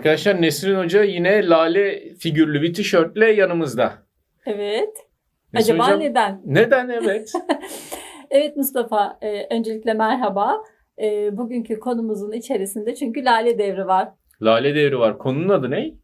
Arkadaşlar Nesrin Hoca yine lale figürlü bir tişörtle yanımızda. Evet. Nesrin Acaba Hocam, neden? Neden evet? Evet Mustafa, e, öncelikle merhaba. E, bugünkü konumuzun içerisinde çünkü lale devri var. lale devri var. Konunun adı ne?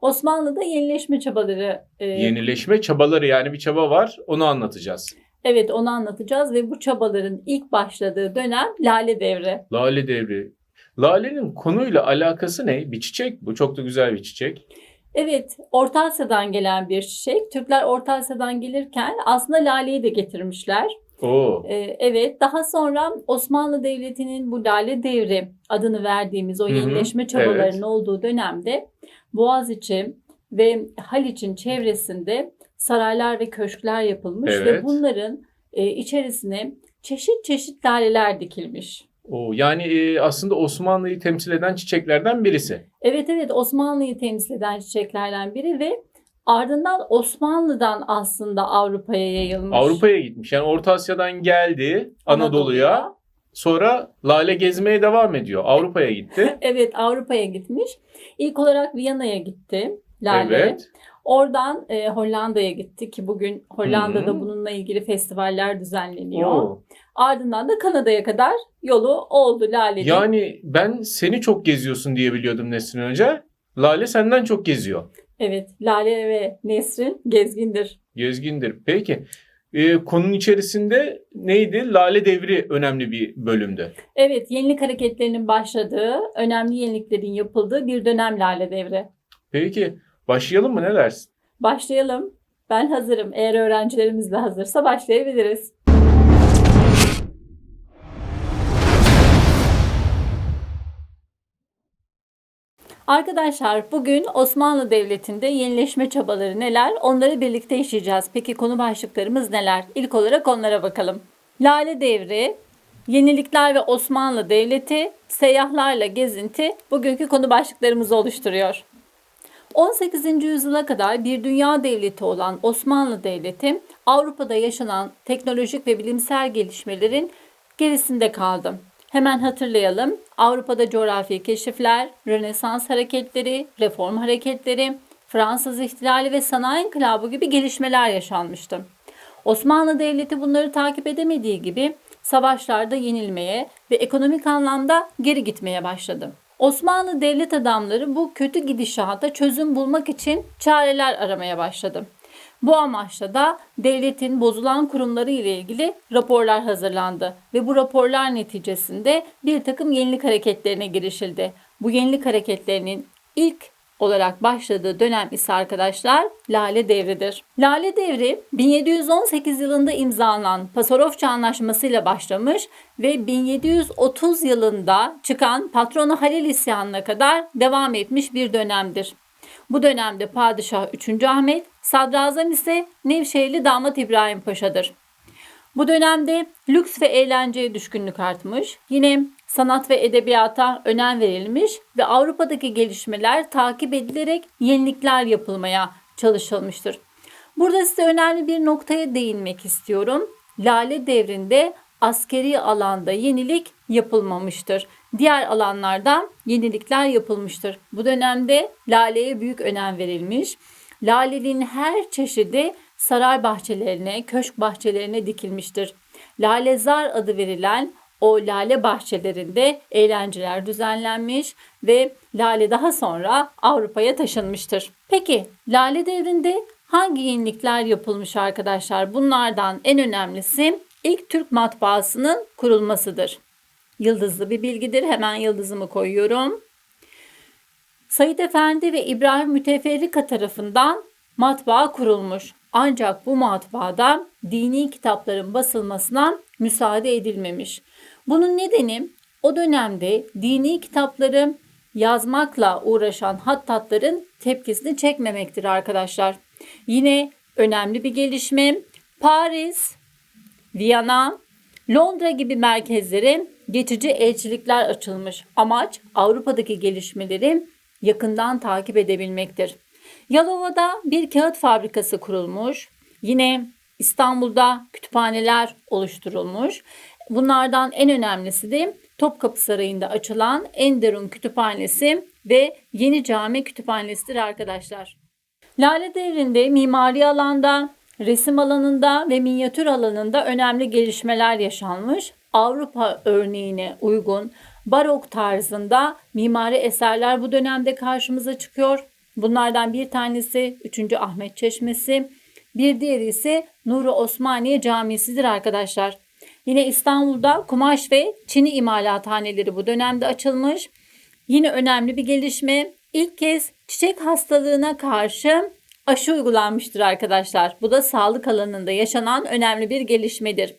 Osmanlı'da yenileşme çabaları. e, Yenileşme çabaları yani bir çaba var. Onu anlatacağız. Evet onu anlatacağız ve bu çabaların ilk başladığı dönem lale devri. Lale devri. Lalenin konuyla alakası ne? Bir çiçek bu. Çok da güzel bir çiçek. Evet, Orta Asya'dan gelen bir çiçek. Türkler Orta Asya'dan gelirken aslında laleyi de getirmişler. Oo. Ee, evet, daha sonra Osmanlı Devleti'nin bu lale devri adını verdiğimiz o yenileşme çabalarının evet. olduğu dönemde Boğaziçi ve Haliç'in çevresinde saraylar ve köşkler yapılmış ve Evet. bunların e, içerisine çeşit çeşit laleler dikilmiş. Oo. Yani e, aslında Osmanlı'yı temsil eden çiçeklerden birisi. Evet evet Osmanlı'yı temsil eden çiçeklerden biri ve ardından Osmanlı'dan aslında Avrupa'ya yayılmış. Avrupa'ya gitmiş. Yani Orta Asya'dan geldi Anadolu'ya. Sonra lale gezmeye devam ediyor. Avrupa'ya gitti. Evet Avrupa'ya gitmiş. İlk olarak Viyana'ya gitti Lale. Evet. Oradan e, Hollanda'ya gitti ki bugün Hollanda'da Hı. bununla ilgili festivaller düzenleniyor. Oo. Ardından da Kanada'ya kadar yolu oldu Lale'nin. Yani ben seni çok geziyorsun diye biliyordum Nesrin Hoca. Lale senden çok geziyor. Evet Lale ve Nesrin gezgindir. Gezgindir. Peki. e, konunun içerisinde neydi? Lale devri önemli bir bölümdü. Evet yenilik hareketlerinin başladığı, önemli yeniliklerin yapıldığı bir dönem Lale devri. Peki. Başlayalım mı? Ne dersin? Başlayalım. Ben hazırım. Eğer öğrencilerimiz de hazırsa başlayabiliriz. Arkadaşlar bugün Osmanlı Devleti'nde yenileşme çabaları neler? Onları birlikte işleyeceğiz. Peki konu başlıklarımız neler? İlk olarak onlara bakalım. Lale Devri, Yenilikler ve Osmanlı Devleti, Seyyahlarla Gezinti bugünkü konu başlıklarımızı oluşturuyor. 18. yüzyıla kadar bir dünya devleti olan Osmanlı Devleti Avrupa'da yaşanan teknolojik ve bilimsel gelişmelerin gerisinde kaldı. Hemen hatırlayalım. Avrupa'da coğrafi keşifler, Rönesans hareketleri, reform hareketleri, Fransız ihtilali ve sanayi inkılabı gibi gelişmeler yaşanmıştı. Osmanlı Devleti bunları takip edemediği gibi savaşlarda yenilmeye ve ekonomik anlamda geri gitmeye başladı. Osmanlı devlet adamları bu kötü gidişata çözüm bulmak için çareler aramaya başladı. Bu amaçla da devletin bozulan kurumları ile ilgili raporlar hazırlandı ve bu raporlar neticesinde bir takım yenilik hareketlerine girişildi. Bu yenilik hareketlerinin ilk olarak başladığı dönem ise arkadaşlar Lale Devri'dir. Lale Devri 1718 yılında imzalanan Pasarofça Anlaşması ile başlamış ve 1730 yılında çıkan Patronu Halil İsyanı'na kadar devam etmiş bir dönemdir. Bu dönemde Padişah 3. Ahmet, Sadrazam ise Nevşehirli Damat İbrahim Paşa'dır. Bu dönemde lüks ve eğlenceye düşkünlük artmış. Yine sanat ve edebiyata önem verilmiş ve Avrupa'daki gelişmeler takip edilerek yenilikler yapılmaya çalışılmıştır. Burada size önemli bir noktaya değinmek istiyorum. Lale devrinde askeri alanda yenilik yapılmamıştır. Diğer alanlarda yenilikler yapılmıştır. Bu dönemde laleye büyük önem verilmiş. Lalenin her çeşidi saray bahçelerine, köşk bahçelerine dikilmiştir. Lalezar adı verilen o lale bahçelerinde eğlenceler düzenlenmiş ve lale daha sonra Avrupa'ya taşınmıştır. Peki lale devrinde hangi yenilikler yapılmış arkadaşlar? Bunlardan en önemlisi ilk Türk matbaasının kurulmasıdır. Yıldızlı bir bilgidir. Hemen yıldızımı koyuyorum. Said Efendi ve İbrahim Müteferrika tarafından matbaa kurulmuş. Ancak bu matbaada dini kitapların basılmasına müsaade edilmemiş. Bunun nedeni o dönemde dini kitapları yazmakla uğraşan hattatların tepkisini çekmemektir arkadaşlar. Yine önemli bir gelişme Paris, Viyana, Londra gibi merkezlere geçici elçilikler açılmış. Amaç Avrupa'daki gelişmeleri yakından takip edebilmektir. Yalova'da bir kağıt fabrikası kurulmuş. Yine İstanbul'da kütüphaneler oluşturulmuş. Bunlardan en önemlisi de Topkapı Sarayı'nda açılan Enderun Kütüphanesi ve Yeni Cami Kütüphanesi'dir arkadaşlar. Lale Devri'nde mimari alanda, resim alanında ve minyatür alanında önemli gelişmeler yaşanmış. Avrupa örneğine uygun barok tarzında mimari eserler bu dönemde karşımıza çıkıyor. Bunlardan bir tanesi 3. Ahmet Çeşmesi, bir diğeri ise Nuri Osmaniye Camisi'dir arkadaşlar. Yine İstanbul'da kumaş ve çini imalathaneleri bu dönemde açılmış. Yine önemli bir gelişme. İlk kez çiçek hastalığına karşı aşı uygulanmıştır arkadaşlar. Bu da sağlık alanında yaşanan önemli bir gelişmedir.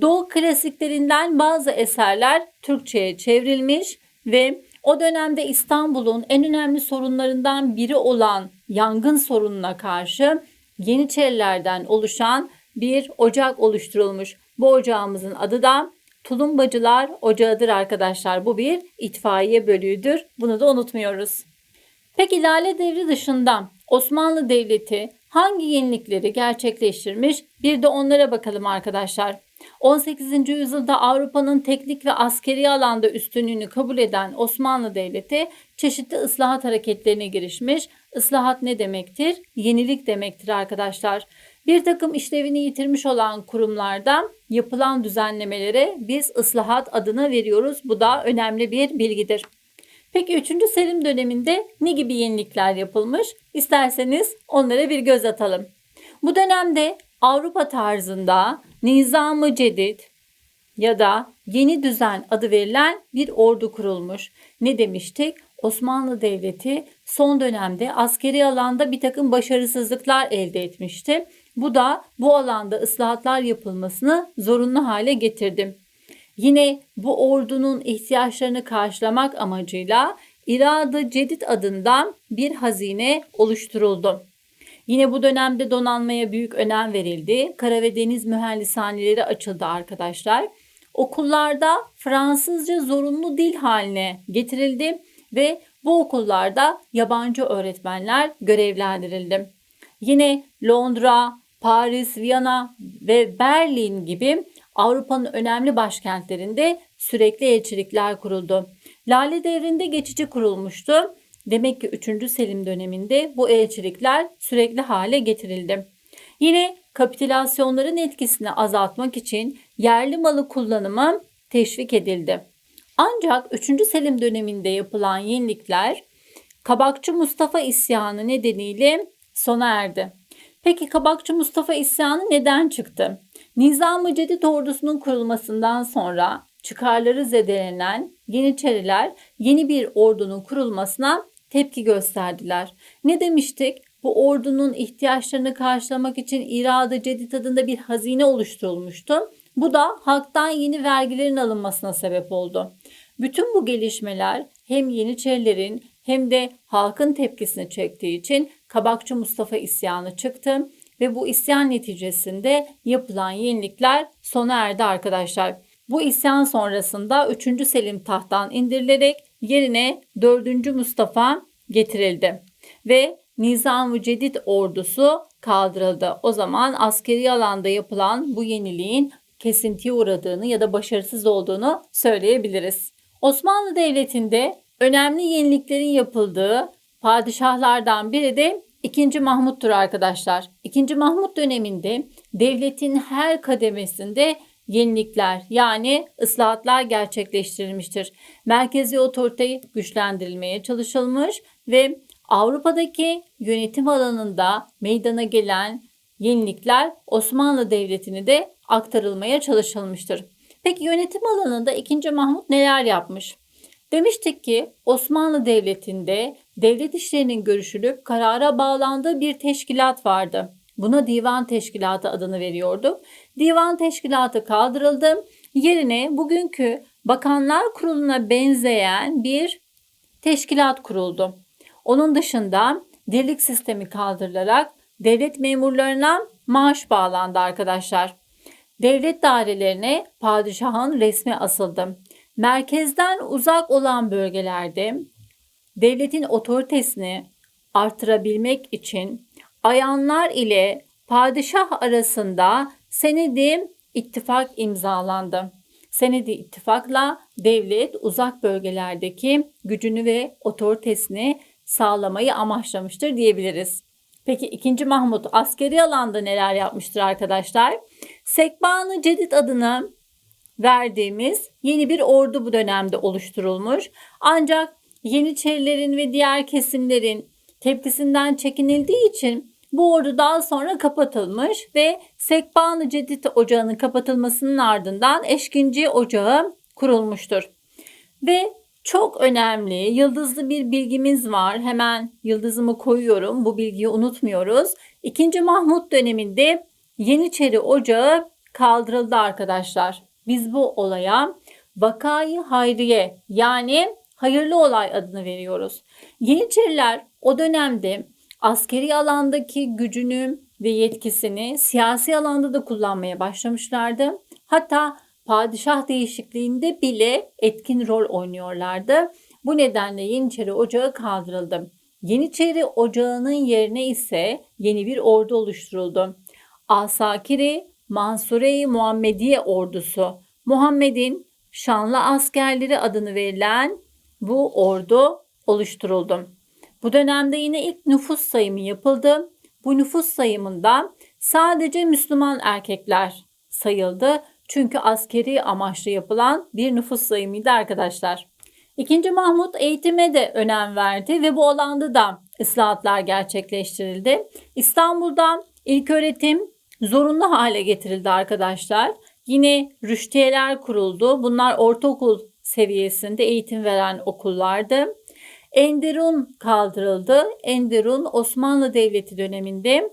Doğu klasiklerinden bazı eserler Türkçe'ye çevrilmiş ve o dönemde İstanbul'un en önemli sorunlarından biri olan yangın sorununa karşı Yeniçerilerden oluşan bir ocak oluşturulmuş. Bu ocağımızın adı da Tulumbacılar Ocağı'dır arkadaşlar. Bu bir itfaiye bölüğüdür. Bunu da unutmuyoruz. Peki Lale Devri dışında Osmanlı Devleti hangi yenilikleri gerçekleştirmiş? Bir de onlara bakalım arkadaşlar. 18. yüzyılda Avrupa'nın teknik ve askeri alanda üstünlüğünü kabul eden Osmanlı Devleti çeşitli ıslahat hareketlerine girişmiş. Islahat ne demektir? Yenilik demektir arkadaşlar. Bir takım işlevini yitirmiş olan kurumlarda yapılan düzenlemelere biz ıslahat adını veriyoruz. Bu da önemli bir bilgidir. Peki 3. Selim döneminde ne gibi yenilikler yapılmış? İsterseniz onlara bir göz atalım. Bu dönemde Avrupa tarzında Nizam-ı Cedid ya da Yeni Düzen adı verilen bir ordu kurulmuş. Ne demiştik? Osmanlı Devleti son dönemde askeri alanda bir takım başarısızlıklar elde etmişti. Bu da bu alanda ıslahatlar yapılmasını zorunlu hale getirdi. Yine bu ordunun ihtiyaçlarını karşılamak amacıyla İradı Cedid adından bir hazine oluşturuldu. Yine bu dönemde donanmaya büyük önem verildi. Kara ve deniz mühendishaneleri açıldı arkadaşlar. Okullarda Fransızca zorunlu dil haline getirildi ve bu okullarda yabancı öğretmenler görevlendirildi. Yine Londra, Paris, Viyana ve Berlin gibi Avrupa'nın önemli başkentlerinde sürekli elçilikler kuruldu. Lale devrinde geçici kurulmuştu. Demek ki 3. Selim döneminde bu elçilikler sürekli hale getirildi. Yine kapitülasyonların etkisini azaltmak için yerli malı kullanımı teşvik edildi. Ancak 3. Selim döneminde yapılan yenilikler Kabakçı Mustafa isyanı nedeniyle sona erdi. Peki Kabakçı Mustafa isyanı neden çıktı? Nizam-ı Cedid ordusunun kurulmasından sonra çıkarları zedelenen Yeniçeriler yeni bir ordunun kurulmasına tepki gösterdiler. Ne demiştik? Bu ordunun ihtiyaçlarını karşılamak için İradı Cedid adında bir hazine oluşturulmuştu. Bu da halktan yeni vergilerin alınmasına sebep oldu. Bütün bu gelişmeler hem Yeniçerilerin hem de halkın tepkisini çektiği için Kabakçı Mustafa isyanı çıktı ve bu isyan neticesinde yapılan yenilikler sona erdi arkadaşlar. Bu isyan sonrasında 3. Selim tahttan indirilerek yerine 4. Mustafa getirildi ve Nizam-ı Cedid ordusu kaldırıldı. O zaman askeri alanda yapılan bu yeniliğin kesintiye uğradığını ya da başarısız olduğunu söyleyebiliriz. Osmanlı Devleti'nde önemli yeniliklerin yapıldığı padişahlardan biri de 2. Mahmut'tur arkadaşlar. 2. Mahmut döneminde devletin her kademesinde yenilikler yani ıslahatlar gerçekleştirilmiştir. Merkezi otoriteyi güçlendirilmeye çalışılmış ve Avrupa'daki yönetim alanında meydana gelen yenilikler Osmanlı Devleti'ni de aktarılmaya çalışılmıştır. Peki yönetim alanında 2. Mahmut neler yapmış? Demiştik ki Osmanlı Devleti'nde devlet işlerinin görüşülüp karara bağlandığı bir teşkilat vardı. Buna divan teşkilatı adını veriyorduk. Divan teşkilatı kaldırıldı. Yerine bugünkü Bakanlar Kurulu'na benzeyen bir teşkilat kuruldu. Onun dışında dirlik sistemi kaldırılarak devlet memurlarına maaş bağlandı arkadaşlar. Devlet dairelerine padişahın resmi asıldı. Merkezden uzak olan bölgelerde devletin otoritesini artırabilmek için ayanlar ile padişah arasında senedi ittifak imzalandı. senedi ittifakla devlet uzak bölgelerdeki gücünü ve otoritesini sağlamayı amaçlamıştır diyebiliriz. Peki 2. Mahmut askeri alanda neler yapmıştır arkadaşlar? Sekban-ı Cedid adını verdiğimiz yeni bir ordu bu dönemde oluşturulmuş. Ancak Yeniçerilerin ve diğer kesimlerin tepkisinden çekinildiği için bu ordu daha sonra kapatılmış ve Sekban-ı Cedid Ocağı'nın kapatılmasının ardından Eşkinci Ocağı kurulmuştur. Ve çok önemli, yıldızlı bir bilgimiz var. Hemen yıldızımı koyuyorum. Bu bilgiyi unutmuyoruz. 2. Mahmut döneminde Yeniçeri Ocağı kaldırıldı arkadaşlar. Biz bu olaya Vakayı Hayriye yani hayırlı olay adını veriyoruz. Yeniçeriler o dönemde askeri alandaki gücünü ve yetkisini siyasi alanda da kullanmaya başlamışlardı. Hatta padişah değişikliğinde bile etkin rol oynuyorlardı. Bu nedenle Yeniçeri Ocağı kaldırıldı. Yeniçeri Ocağı'nın yerine ise yeni bir ordu oluşturuldu. Asakiri Mansure-i Muhammediye ordusu. Muhammed'in şanlı askerleri adını verilen bu ordu oluşturuldu. Bu dönemde yine ilk nüfus sayımı yapıldı. Bu nüfus sayımında sadece Müslüman erkekler sayıldı. Çünkü askeri amaçlı yapılan bir nüfus sayımıydı arkadaşlar. İkinci Mahmut eğitime de önem verdi ve bu alanda da ıslahatlar gerçekleştirildi. İstanbul'da ilk öğretim zorunlu hale getirildi arkadaşlar. Yine rüştiyeler kuruldu. Bunlar ortaokul seviyesinde eğitim veren okullardı. Enderun kaldırıldı. Enderun Osmanlı Devleti döneminde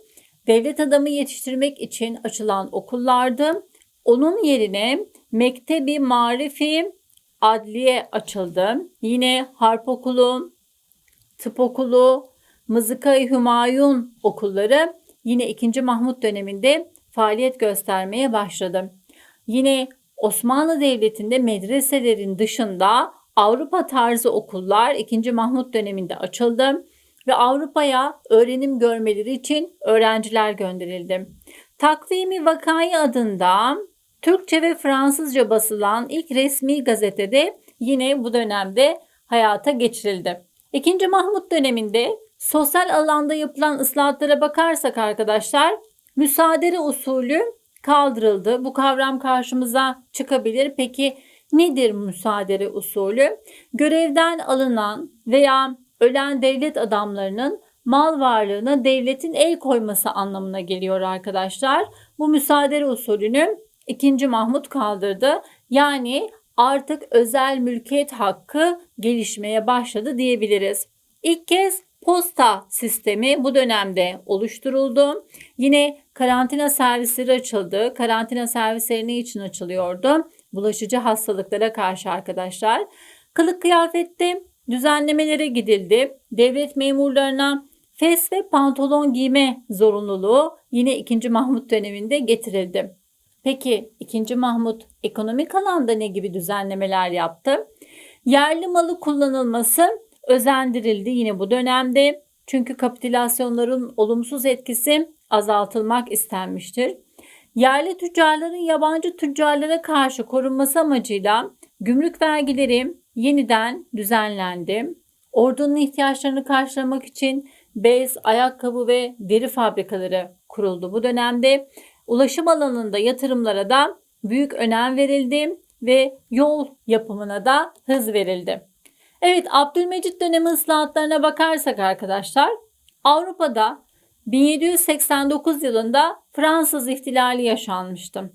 devlet adamı yetiştirmek için açılan okullardı. Onun yerine Mektebi Marifi Adliye açıldı. Yine Harp Okulu, Tıp Okulu, Mızıka-i Hümayun okulları yine 2. Mahmut döneminde faaliyet göstermeye başladı. Yine Osmanlı Devleti'nde medreselerin dışında Avrupa tarzı okullar 2. Mahmut döneminde açıldı ve Avrupa'ya öğrenim görmeleri için öğrenciler gönderildi. Takvimi Vakayı adında Türkçe ve Fransızca basılan ilk resmi gazetede yine bu dönemde hayata geçirildi. 2. Mahmut döneminde sosyal alanda yapılan ıslahatlara bakarsak arkadaşlar müsaadele usulü kaldırıldı. Bu kavram karşımıza çıkabilir. Peki nedir müsaadele usulü? Görevden alınan veya ölen devlet adamlarının mal varlığına devletin el koyması anlamına geliyor arkadaşlar. Bu müsaadele usulünü 2. Mahmut kaldırdı. Yani artık özel mülkiyet hakkı gelişmeye başladı diyebiliriz. İlk kez posta sistemi bu dönemde oluşturuldu. Yine karantina servisleri açıldı. Karantina servisleri ne için açılıyordu? Bulaşıcı hastalıklara karşı arkadaşlar. Kılık kıyafette düzenlemelere gidildi. Devlet memurlarına fes ve pantolon giyme zorunluluğu yine 2. Mahmut döneminde getirildi. Peki 2. Mahmut ekonomik alanda ne gibi düzenlemeler yaptı? Yerli malı kullanılması özendirildi yine bu dönemde. Çünkü kapitülasyonların olumsuz etkisi azaltılmak istenmiştir. Yerli tüccarların yabancı tüccarlara karşı korunması amacıyla gümrük vergileri yeniden düzenlendi. Ordunun ihtiyaçlarını karşılamak için bez, ayakkabı ve deri fabrikaları kuruldu bu dönemde. Ulaşım alanında yatırımlara da büyük önem verildi ve yol yapımına da hız verildi. Evet Abdülmecit dönemi ıslahatlarına bakarsak arkadaşlar Avrupa'da 1789 yılında Fransız ihtilali yaşanmıştı.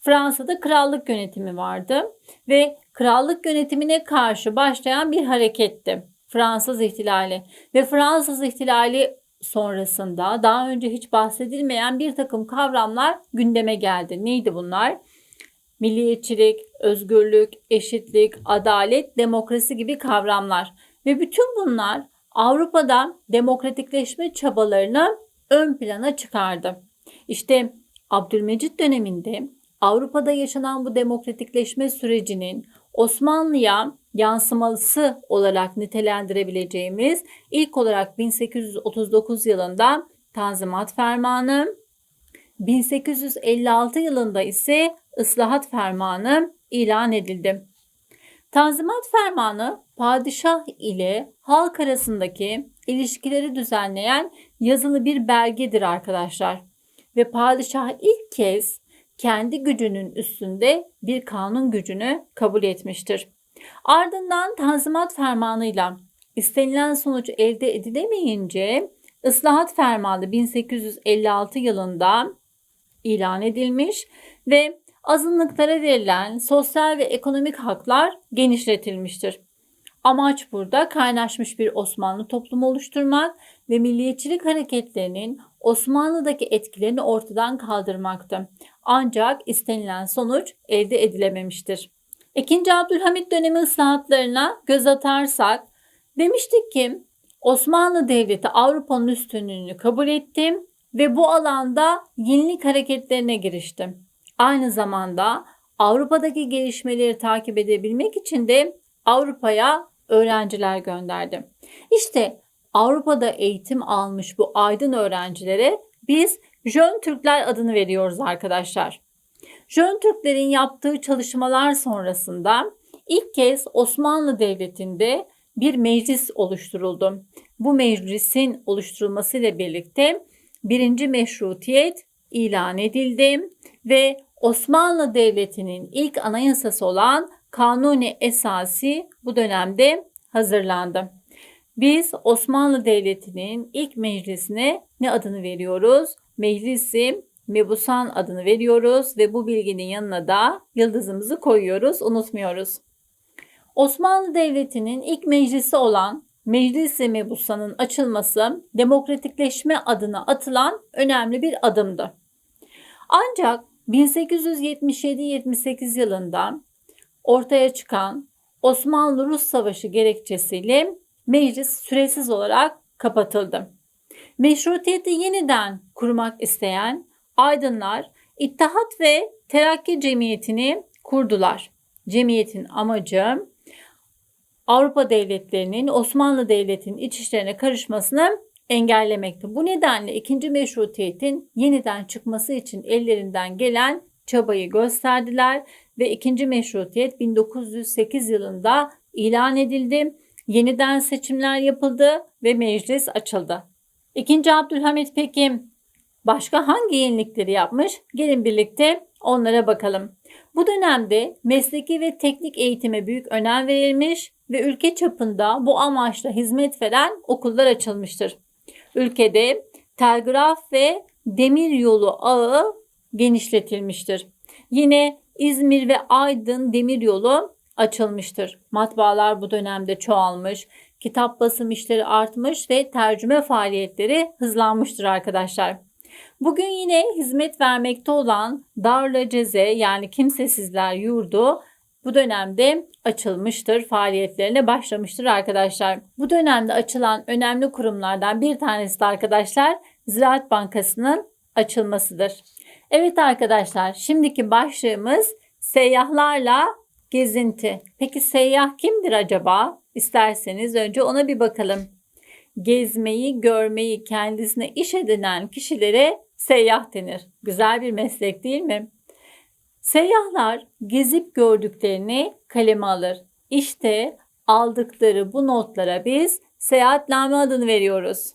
Fransa'da krallık yönetimi vardı ve krallık yönetimine karşı başlayan bir hareketti. Fransız ihtilali ve Fransız ihtilali sonrasında daha önce hiç bahsedilmeyen bir takım kavramlar gündeme geldi. Neydi bunlar? Milliyetçilik, özgürlük, eşitlik, adalet, demokrasi gibi kavramlar. Ve bütün bunlar Avrupa'da demokratikleşme çabalarını ön plana çıkardı. İşte Abdülmecit döneminde Avrupa'da yaşanan bu demokratikleşme sürecinin Osmanlı'ya yansıması olarak nitelendirebileceğimiz ilk olarak 1839 yılında Tanzimat Fermanı, 1856 yılında ise Islahat Fermanı ilan edildi. Tanzimat Fermanı padişah ile halk arasındaki ilişkileri düzenleyen yazılı bir belgedir arkadaşlar. Ve padişah ilk kez kendi gücünün üstünde bir kanun gücünü kabul etmiştir. Ardından Tanzimat Fermanı'yla istenilen sonuç elde edilemeyince Islahat Fermanı 1856 yılında ilan edilmiş ve azınlıklara verilen sosyal ve ekonomik haklar genişletilmiştir. Amaç burada kaynaşmış bir Osmanlı toplumu oluşturmak ve milliyetçilik hareketlerinin Osmanlı'daki etkilerini ortadan kaldırmaktı. Ancak istenilen sonuç elde edilememiştir. İkinci Abdülhamit dönemi ıslahatlarına göz atarsak demiştik ki Osmanlı Devleti Avrupa'nın üstünlüğünü kabul etti ve bu alanda yenilik hareketlerine girişti. Aynı zamanda Avrupa'daki gelişmeleri takip edebilmek için de Avrupa'ya öğrenciler gönderdi. İşte Avrupa'da eğitim almış bu aydın öğrencilere biz Jön Türkler adını veriyoruz arkadaşlar. Jön Türklerin yaptığı çalışmalar sonrasında ilk kez Osmanlı Devleti'nde bir meclis oluşturuldu. Bu meclisin oluşturulmasıyla birlikte birinci meşrutiyet ilan edildi ve Osmanlı Devleti'nin ilk anayasası olan Kanuni Esası bu dönemde hazırlandı. Biz Osmanlı Devleti'nin ilk meclisine ne adını veriyoruz? Meclisi Mebusan adını veriyoruz ve bu bilginin yanına da yıldızımızı koyuyoruz, unutmuyoruz. Osmanlı Devleti'nin ilk meclisi olan Meclis-i Mebusan'ın açılması demokratikleşme adına atılan önemli bir adımdı. Ancak 1877-78 yılında ortaya çıkan Osmanlı-Rus Savaşı gerekçesiyle meclis süresiz olarak kapatıldı. Meşrutiyeti yeniden kurmak isteyen aydınlar İttihat ve Terakki Cemiyeti'ni kurdular. Cemiyetin amacı Avrupa devletlerinin Osmanlı Devleti'nin iç işlerine karışmasını engellemekti. Bu nedenle ikinci meşrutiyetin yeniden çıkması için ellerinden gelen çabayı gösterdiler ve ikinci meşrutiyet 1908 yılında ilan edildi. Yeniden seçimler yapıldı ve meclis açıldı. İkinci Abdülhamit peki başka hangi yenilikleri yapmış? Gelin birlikte onlara bakalım. Bu dönemde mesleki ve teknik eğitime büyük önem verilmiş ve ülke çapında bu amaçla hizmet veren okullar açılmıştır. Ülkede telgraf ve demir yolu ağı genişletilmiştir. Yine İzmir ve Aydın demir yolu açılmıştır. Matbaalar bu dönemde çoğalmış, kitap basım işleri artmış ve tercüme faaliyetleri hızlanmıştır arkadaşlar. Bugün yine hizmet vermekte olan Darla Ceze yani kimsesizler yurdu bu dönemde açılmıştır, faaliyetlerine başlamıştır arkadaşlar. Bu dönemde açılan önemli kurumlardan bir tanesi de arkadaşlar Ziraat Bankası'nın açılmasıdır. Evet arkadaşlar, şimdiki başlığımız seyyahlarla gezinti. Peki seyyah kimdir acaba? İsterseniz önce ona bir bakalım. Gezmeyi, görmeyi kendisine iş edinen kişilere seyyah denir. Güzel bir meslek değil mi? Seyyahlar gezip gördüklerini kaleme alır. İşte aldıkları bu notlara biz seyahatname adını veriyoruz.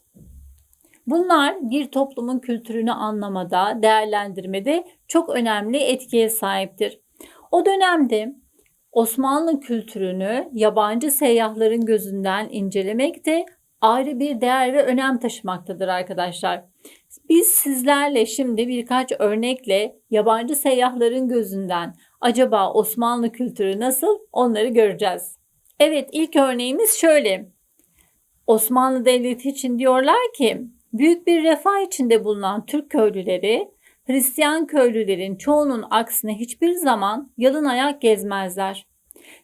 Bunlar bir toplumun kültürünü anlamada, değerlendirmede çok önemli etkiye sahiptir. O dönemde Osmanlı kültürünü yabancı seyyahların gözünden incelemek de ayrı bir değer ve önem taşımaktadır arkadaşlar. Biz sizlerle şimdi birkaç örnekle yabancı seyyahların gözünden acaba Osmanlı kültürü nasıl onları göreceğiz. Evet ilk örneğimiz şöyle. Osmanlı Devleti için diyorlar ki büyük bir refah içinde bulunan Türk köylüleri Hristiyan köylülerin çoğunun aksine hiçbir zaman yalın ayak gezmezler.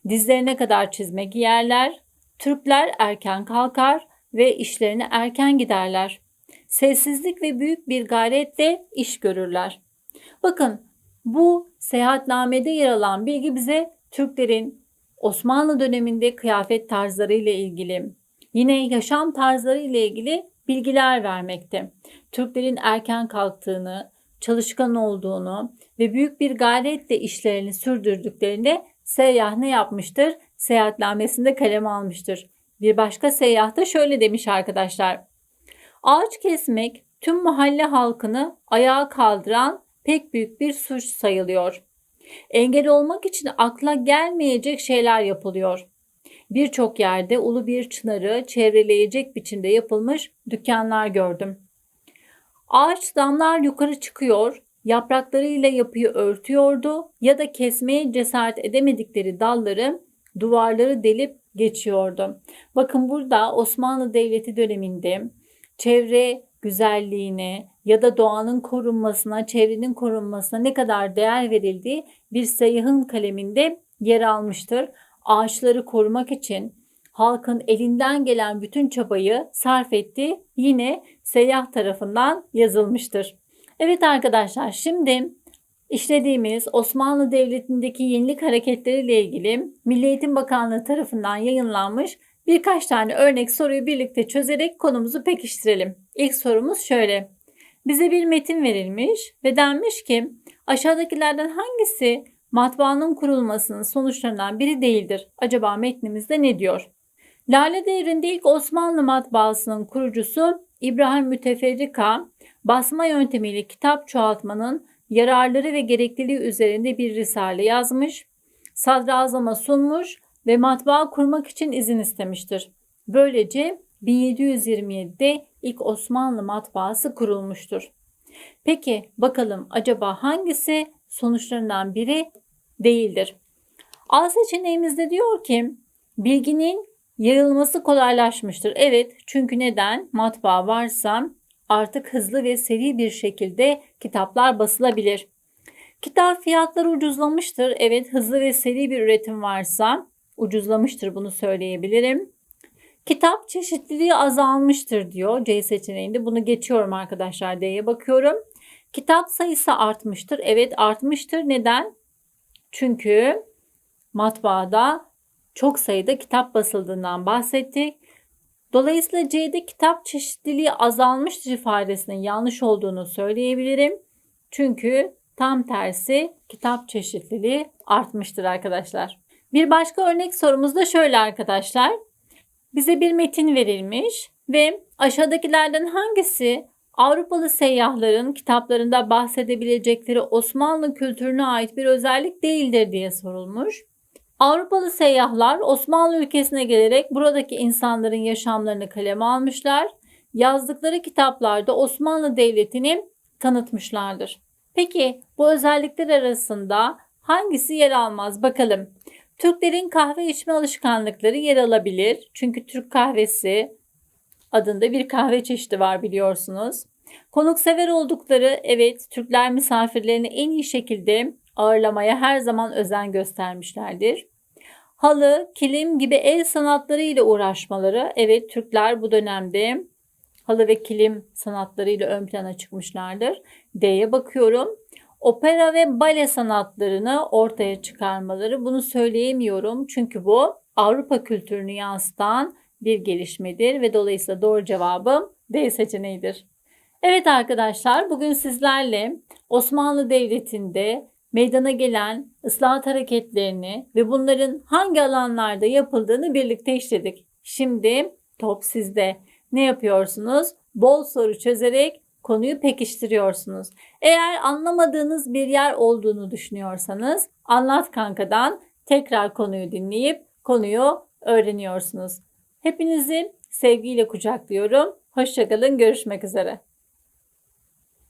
Dizlerine kadar çizme giyerler. Türkler erken kalkar ve işlerine erken giderler sessizlik ve büyük bir gayretle iş görürler. Bakın bu seyahatnamede yer alan bilgi bize Türklerin Osmanlı döneminde kıyafet tarzları ile ilgili, yine yaşam tarzları ile ilgili bilgiler vermekte. Türklerin erken kalktığını, çalışkan olduğunu ve büyük bir gayretle işlerini sürdürdüklerini seyyah ne yapmıştır? Seyahatnamesinde kaleme almıştır. Bir başka seyyah da şöyle demiş arkadaşlar. Ağaç kesmek tüm mahalle halkını ayağa kaldıran pek büyük bir suç sayılıyor. Engel olmak için akla gelmeyecek şeyler yapılıyor. Birçok yerde ulu bir çınarı çevreleyecek biçimde yapılmış dükkanlar gördüm. Ağaç damlar yukarı çıkıyor, yapraklarıyla yapıyı örtüyordu ya da kesmeye cesaret edemedikleri dalları, duvarları delip geçiyordu. Bakın burada Osmanlı Devleti döneminde çevre güzelliğine ya da doğanın korunmasına, çevrenin korunmasına ne kadar değer verildiği bir seyyahın kaleminde yer almıştır. Ağaçları korumak için halkın elinden gelen bütün çabayı sarf ettiği yine seyyah tarafından yazılmıştır. Evet arkadaşlar şimdi işlediğimiz Osmanlı Devleti'ndeki yenilik hareketleriyle ilgili Milli Eğitim Bakanlığı tarafından yayınlanmış birkaç tane örnek soruyu birlikte çözerek konumuzu pekiştirelim. İlk sorumuz şöyle. Bize bir metin verilmiş ve denmiş ki aşağıdakilerden hangisi matbaanın kurulmasının sonuçlarından biri değildir? Acaba metnimizde ne diyor? Lale devrinde ilk Osmanlı matbaasının kurucusu İbrahim Müteferrika, basma yöntemiyle kitap çoğaltmanın yararları ve gerekliliği üzerinde bir risale yazmış, sadrazama sunmuş ve matbaa kurmak için izin istemiştir. Böylece 1727'de ilk Osmanlı matbaası kurulmuştur. Peki bakalım acaba hangisi sonuçlarından biri değildir? A seçeneğimizde diyor ki bilginin yayılması kolaylaşmıştır. Evet çünkü neden? Matbaa varsa artık hızlı ve seri bir şekilde kitaplar basılabilir. Kitap fiyatları ucuzlamıştır. Evet hızlı ve seri bir üretim varsa ucuzlamıştır bunu söyleyebilirim. Kitap çeşitliliği azalmıştır diyor C seçeneğinde. Bunu geçiyorum arkadaşlar D'ye bakıyorum. Kitap sayısı artmıştır. Evet artmıştır. Neden? Çünkü matbaada çok sayıda kitap basıldığından bahsettik. Dolayısıyla C'de kitap çeşitliliği azalmıştır ifadesinin yanlış olduğunu söyleyebilirim. Çünkü tam tersi kitap çeşitliliği artmıştır arkadaşlar. Bir başka örnek sorumuz da şöyle arkadaşlar. Bize bir metin verilmiş ve aşağıdakilerden hangisi Avrupalı seyyahların kitaplarında bahsedebilecekleri Osmanlı kültürüne ait bir özellik değildir diye sorulmuş. Avrupalı seyyahlar Osmanlı ülkesine gelerek buradaki insanların yaşamlarını kaleme almışlar. Yazdıkları kitaplarda Osmanlı Devleti'ni tanıtmışlardır. Peki bu özellikler arasında hangisi yer almaz bakalım. Türklerin kahve içme alışkanlıkları yer alabilir. Çünkü Türk kahvesi adında bir kahve çeşidi var biliyorsunuz. Konuksever oldukları evet Türkler misafirlerini en iyi şekilde ağırlamaya her zaman özen göstermişlerdir. Halı, kilim gibi el sanatları ile uğraşmaları evet Türkler bu dönemde halı ve kilim sanatları ile ön plana çıkmışlardır. D'ye bakıyorum. Opera ve bale sanatlarını ortaya çıkarmaları bunu söyleyemiyorum. Çünkü bu Avrupa kültürünü yansıtan bir gelişmedir ve dolayısıyla doğru cevabım D seçeneğidir. Evet arkadaşlar bugün sizlerle Osmanlı Devleti'nde meydana gelen ıslahat hareketlerini ve bunların hangi alanlarda yapıldığını birlikte işledik. Şimdi top sizde. Ne yapıyorsunuz? Bol soru çözerek konuyu pekiştiriyorsunuz. Eğer anlamadığınız bir yer olduğunu düşünüyorsanız Anlat Kanka'dan tekrar konuyu dinleyip konuyu öğreniyorsunuz. Hepinizi sevgiyle kucaklıyorum. Hoşçakalın, görüşmek üzere.